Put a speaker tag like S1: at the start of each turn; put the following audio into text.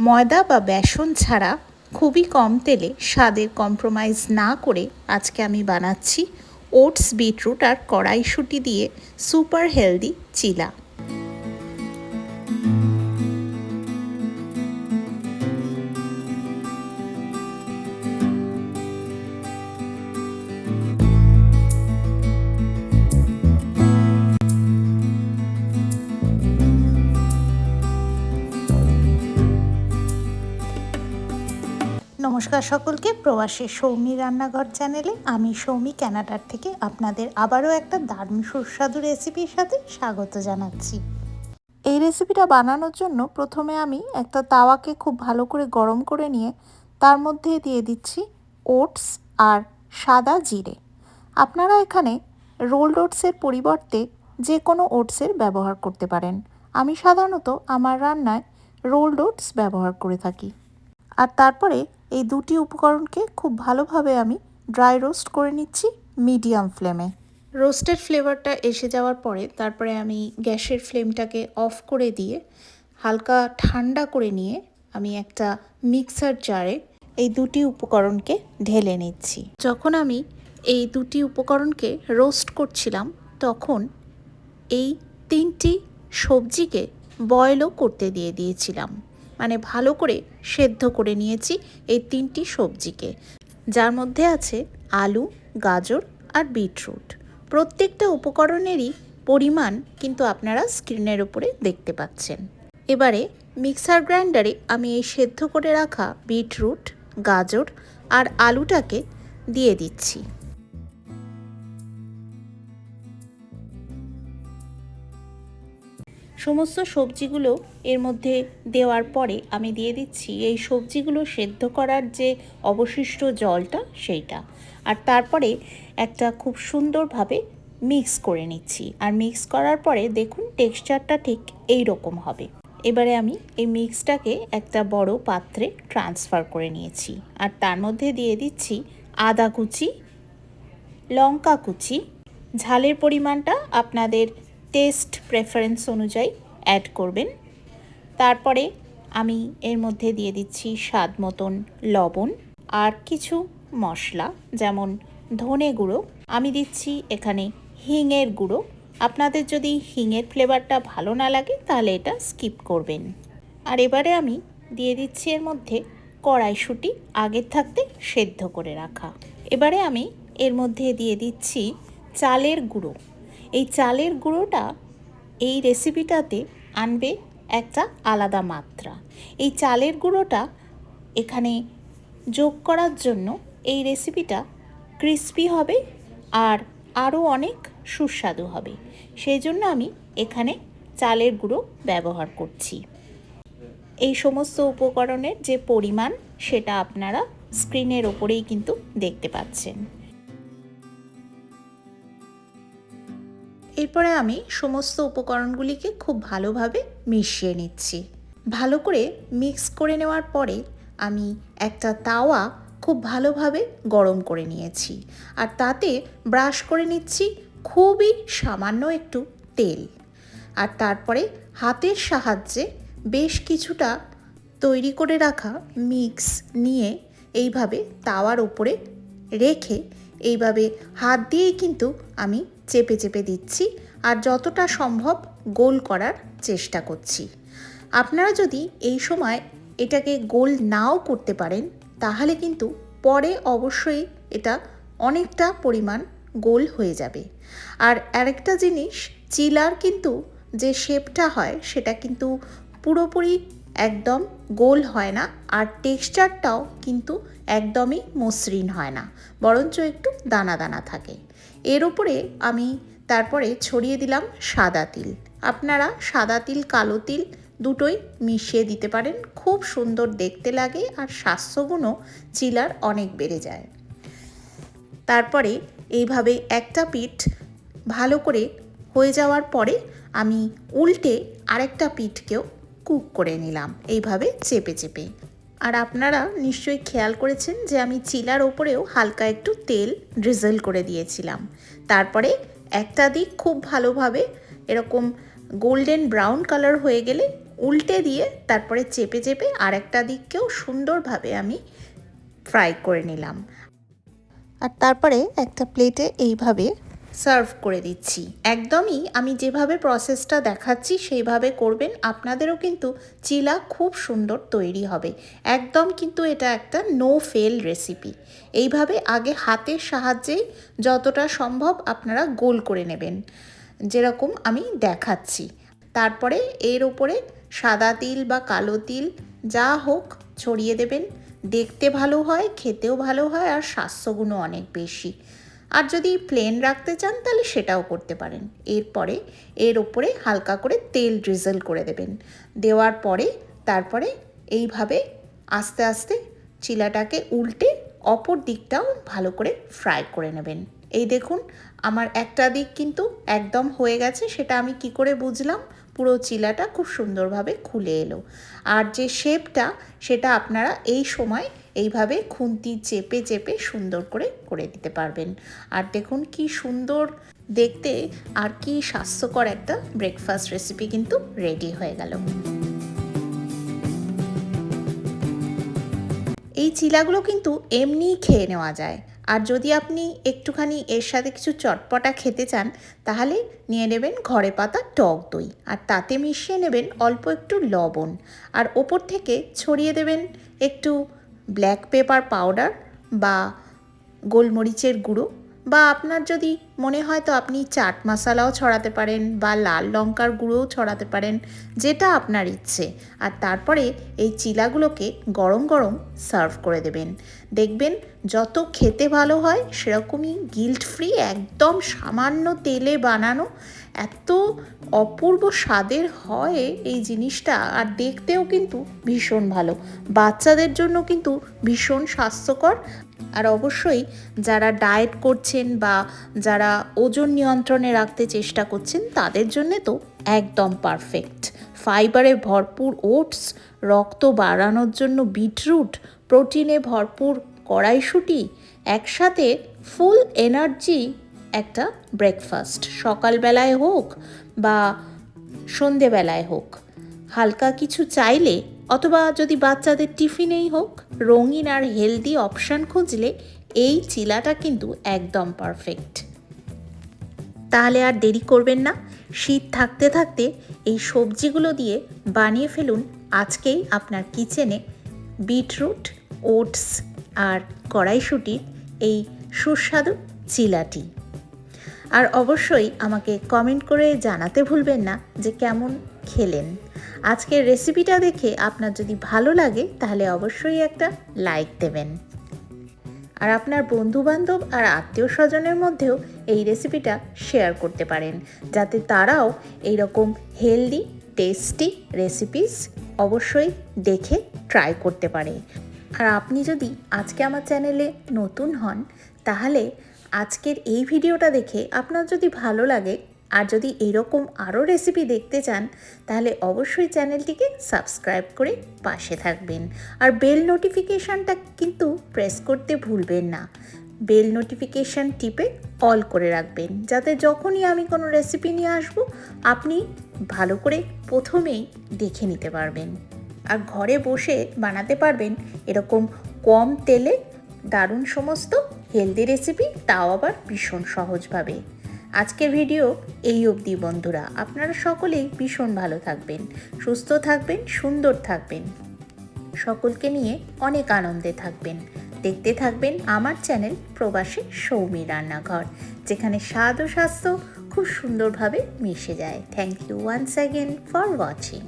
S1: ময়দা বা বেসন ছাড়া খুবই কম তেলে স্বাদের কম্প্রোমাইজ না করে আজকে আমি বানাচ্ছি ওটস বিটরুট আর কড়াইশুঁটি দিয়ে সুপার হেলদি চিলা নমস্কার সকলকে প্রবাসী সৌমি রান্নাঘর চ্যানেলে। আমি সৌমি ক্যানাডার থেকে আপনাদের আবারও একটা দারুণ সুস্বাদু রেসিপির সাথে স্বাগত জানাচ্ছি। এই রেসিপিটা বানানোর জন্য প্রথমে আমি একটা তাওয়াকে খুব ভালো করে গরম করে নিয়ে তার মধ্যে দিয়ে দিচ্ছি ওটস আর সাদা জিরে। আপনারা এখানে রোল্ড ওটসের পরিবর্তে যে কোনো ওটসের ব্যবহার করতে পারেন। আমি সাধারণত আমার রান্নায় রোল্ড ওটস ব্যবহার করে থাকি। আর তারপরে এই দুটি উপকরণকে খুব ভালোভাবে আমি ড্রাই রোস্ট করে নিচ্ছি মিডিয়াম ফ্লেমে। রোস্টের ফ্লেভারটা এসে যাওয়ার পরে তারপরে আমি গ্যাসের ফ্লেমটাকে অফ করে দিয়ে হালকা ঠান্ডা করে নিয়ে আমি একটা মিক্সার জারে এই দুটি উপকরণকে ঢেলে নিচ্ছি। যখন আমি এই দুটি উপকরণকে রোস্ট করছিলাম, তখন এই তিনটি সবজিকে বয়েলও করতে দিয়ে দিয়েছিলাম। মানে ভালো করে সেদ্ধ করে নিয়েছি এই তিনটি সবজিকে। যার মধ্যে আছে আলু, গাজর আর বিটরুট। প্রত্যেকটা উপকরণেরই পরিমাণ কিন্তু আপনারা স্ক্রিনের উপরে দেখতে পাচ্ছেন। এবারে মিক্সার গ্রাইন্ডারে আমি এই সেদ্ধ করে রাখা বিটরুট, গাজর আর আলুটাকে দিয়ে দিচ্ছি। সমস্ত সবজিগুলো এর মধ্যে দেওয়ার পরে আমি দিয়ে দিচ্ছি এই সবজিগুলো সেদ্ধ করার যে অবশিষ্ট জলটা সেইটা। আর তারপরে একটা খুব সুন্দরভাবে মিক্স করে নিচ্ছি। আর মিক্স করার পরে দেখুন টেক্সচারটা ঠিক এই রকম হবে। এবারে আমি এই মিক্সটাকে একটা বড় পাত্রে ট্রান্সফার করে নিয়েছি। আর তার মধ্যে দিয়ে দিচ্ছি আদা কুচি, লঙ্কা কুচি। ঝালের পরিমাণটা আপনাদের টেস্ট প্রেফারেন্স অনুযায়ী অ্যাড করবেন। তারপরে আমি এর মধ্যে দিয়ে দিচ্ছি স্বাদ মতন লবণ আর কিছু মশলা, যেমন ধনে গুঁড়ো। আমি দিচ্ছি এখানে হিঙের গুঁড়ো। আপনাদের যদি হিঙের ফ্লেভারটা ভালো না লাগে, তাহলে এটা স্কিপ করবেন। আর এবারে আমি দিয়ে দিচ্ছি এর মধ্যে কড়াইশুঁটি, আগের থাকতে সেদ্ধ করে রাখা। এবারে আমি এর মধ্যে দিয়ে দিচ্ছি চালের গুঁড়ো। এই চালের গুঁড়োটা এই রেসিপিটাতে আনবে একটা আলাদা মাত্রা। এই চালের গুঁড়োটা এখানে যোগ করার জন্য এই রেসিপিটা ক্রিস্পি হবে আর আরও অনেক সুস্বাদু হবে। সেই জন্য আমি এখানে চালের গুঁড়ো ব্যবহার করছি। এই সমস্ত উপকরণের যে পরিমাণ সেটা আপনারা স্ক্রিনের ওপরেই কিন্তু দেখতে পাচ্ছেন। এরপরে আমি সমস্ত উপকরণগুলিকে খুব ভালোভাবে মিশিয়ে নিচ্ছি। ভালো করে মিক্স করে নেওয়ার পরে আমি একটা তাওয়া খুব ভালোভাবে গরম করে নিয়েছি। আর তাতে ব্রাশ করে নিচ্ছি খুবই সামান্য একটু তেল। আর তারপরে হাতের সাহায্যে বেশ কিছুটা তৈরি করে রাখা মিক্স নিয়ে এইভাবে তাওয়ার ওপরে রেখে এইভাবে হাত দিয়েই কিন্তু আমি চেপে চেপে দিচ্ছি আর যতটা সম্ভব গোল করার চেষ্টা করছি। আপনারা যদি এই সময় এটাকে গোল নাও করতে পারেন, তাহলে কিন্তু পরে অবশ্যই এটা অনেকটা পরিমাণ গোল হয়ে যাবে। আর আরেকটা জিনিস, চিলার কিন্তু যে শেপটা হয়, সেটা কিন্তু পুরোপুরি একদম গোল হয় না আর টেক্সচারটাও কিন্তু একদমই মসৃণ হয় না, বরঞ্চ একটু দানা দানা থাকে। এর উপরে আমি তারপরে ছড়িয়ে দিলাম সাদা তিল। আপনারা সাদা তিল, কালো তিল দুটোই মিশিয়ে দিতে পারেন। খুব সুন্দর দেখতে লাগে আর স্বাস্থ্যগুণও চিলার অনেক বেড়ে যায়। তারপরে এইভাবে একটা পিঠ ভালো করে হয়ে যাওয়ার পরে আমি উল্টে আরেকটা পিঠকেও কুক করে নিলাম। এইভাবে চেপে চেপে। আর আপনারা নিশ্চয়ই খেয়াল করেছেন যে আমি চিলার ওপরেও হালকা একটু তেল ড্রিজেল করে দিয়েছিলাম। তারপরে একটা দিক খুব ভালোভাবে এরকম গোল্ডেন ব্রাউন কালার হয়ে গেলে উল্টে দিয়ে তারপরে চেপে চেপে আরেকটা দিককেও সুন্দরভাবে আমি ফ্রাই করে নিলাম। আর তারপরে একটা প্লেটে এইভাবে সার্ভ করে দিচ্ছি। একদমই আমি যেভাবে প্রসেসটা দেখাচ্ছি, সেইভাবে করবেন। আপনাদেরও কিন্তু চিলা খুব সুন্দর তৈরি হবে। একদম কিন্তু এটা একটা নো ফেল রেসিপি এইভাবে আগে হাতের সাহায্যেই যতটা সম্ভব আপনারা গোল করে নেবেন। যেরকম আমি দেখাচ্ছি। তারপরে এর ওপরে সাদা তিল বা কালো তিল যা হোক ছড়িয়ে দেবেন। দেখতে ভালো হয়, খেতেও ভালো হয়, আর স্বাস্থ্যগুণও অনেক বেশি। আর যদি প্লেন রাখতে চান, তাহলে সেটাও করতে পারেন। এরপরে, এর ওপরে হালকা করে তেল ড্রিজল করে দেবেন। দেওয়ার পরে, তারপরে এইভাবে আস্তে আস্তে চিলাটাকে উল্টে অপর দিকটাও ভালো করে ফ্রাই করে নেবেন। এই দেখুন, আমার একটা দিক কিন্তু একদম হয়ে গেছে, সেটা আমি কি করে বুঝলাম? পুরো চিলাটা খুব সুন্দরভাবে খুলে এলো। আর যে শেপটা সেটা আপনারা এই সময় এইভাবে খুন্তি চেপে চেপে সুন্দর করে করে দিতে পারবেন। আর দেখুন কি সুন্দর দেখতে আর কি স্বাস্থ্যকর একটা ব্রেকফাস্ট রেসিপি কিন্তু রেডি হয়ে গেল। এই চিলাগুলো কিন্তু এমনিই খেয়ে নেওয়া যায়। আর যদি আপনি একটুখানি এর সাথে কিছু চটপটা খেতে চান, তাহলে নিয়ে নেবেন ঘরে পাতা টক দই। আর তাতে মিশিয়ে নেবেন অল্প একটু লবণ। আর ওপর থেকে ছড়িয়ে দেবেন একটু ব্ল্যাক পেপার পাউডার বা গোলমরিচের গুঁড়ো বা আপনার যদি মনে হয় তো আপনি চাট মশালাও ছড়াতে পারেন বা লাল লঙ্কার গুঁড়োও ছড়াতে পারেন, যেটা আপনার ইচ্ছে। আর তারপরে এই চিলাগুলোকে গরম গরম সার্ভ করে দেবেন। দেখবেন যত খেতে ভালো হয়, সেরকমই গিল্ট ফ্রি একদম সামান্য তেলে বানানো এত অপূর্ব স্বাদের হয় এই জিনিসটা, আর দেখতেও কিন্তু ভীষণ ভালো। বাচ্চাদের জন্য কিন্তু ভীষণ স্বাস্থ্যকর। আর অবশ্যই যারা ডায়েট করছেন বা যারা ওজন নিয়ন্ত্রণে রাখতে চেষ্টা করছেন, তাদের জন্য তো একদম পারফেক্ট ফাইবারে ভরপুর ওটস, রক্ত বাড়ানোর জন্য বিটরুট, প্রোটিনে ভরপুর কড়াইশুটি, একসাথে ফুল এনার্জি একটা ব্রেকফাস্ট সকালবেলায় হোক বা সন্ধেবেলায় হোক। হালকা কিছু চাইলে অথবা যদি বাচ্চাদের টিফিনেই হোক, রঙিন আর হেলদি অপশান খুঁজলে এই চিলাটা কিন্তু একদম পারফেক্ট তাহলে আর দেরি করবেন না, শীত থাকতে থাকতে এই সবজিগুলো দিয়ে বানিয়ে ফেলুন আজকেই আপনার কিচেনে বিটরুট ওটস আর কড়াইশুটির এই সুস্বাদু চিলাটি। আর অবশ্যই আমাকে কমেন্ট করে জানাতে ভুলবেন না যে কেমন খেলেন। আজকের রেসিপিটা দেখে আপনার যদি ভালো লাগে, তাহলে অবশ্যই একটা লাইক দেবেন। আর আপনার বন্ধুবান্ধব আর আত্মীয় স্বজনের মধ্যেও এই রেসিপিটা শেয়ার করতে পারেন, যাতে তারাও এইরকম হেলদি টেস্টি রেসিপিস অবশ্যই দেখে ট্রাই করতে পারে। আর আপনি যদি আজকে আমার চ্যানেলে নতুন হন, তাহলে আজকের এই ভিডিওটা দেখে আপনার যদি ভালো লাগে আর যদি এরকম আরও রেসিপি দেখতে চান, তাহলে অবশ্যই চ্যানেলটিকে সাবস্ক্রাইব করে পাশে থাকবেন। আর বেল নোটিফিকেশানটা কিন্তু প্রেস করতে ভুলবেন না। বেল নোটিফিকেশান টিপে অল করে রাখবেন, যাতে যখনই আমি কোনো রেসিপি নিয়ে আসব, আপনি ভালো করে প্রথমেই দেখে নিতে পারবেন। আর ঘরে বসে বানাতে পারবেন এরকম কম তেলে দারুণ সমস্ত হেলদি রেসিপি তাও আবার ভীষণ সহজভাবে। আজকের ভিডিও এই অবধি বন্ধুরা। আপনারা সকলেই ভীষণ ভালো থাকবেন, সুস্থ থাকবেন, সুন্দর থাকবেন। সকলকে নিয়ে অনেক আনন্দে থাকবেন। দেখতে থাকবেন আমার চ্যানেল প্রবাসী সৌমি রান্নাঘর, যেখানে স্বাদ ও স্বাস্থ্য খুব সুন্দরভাবে মিশে যায়। Thank you once again for watching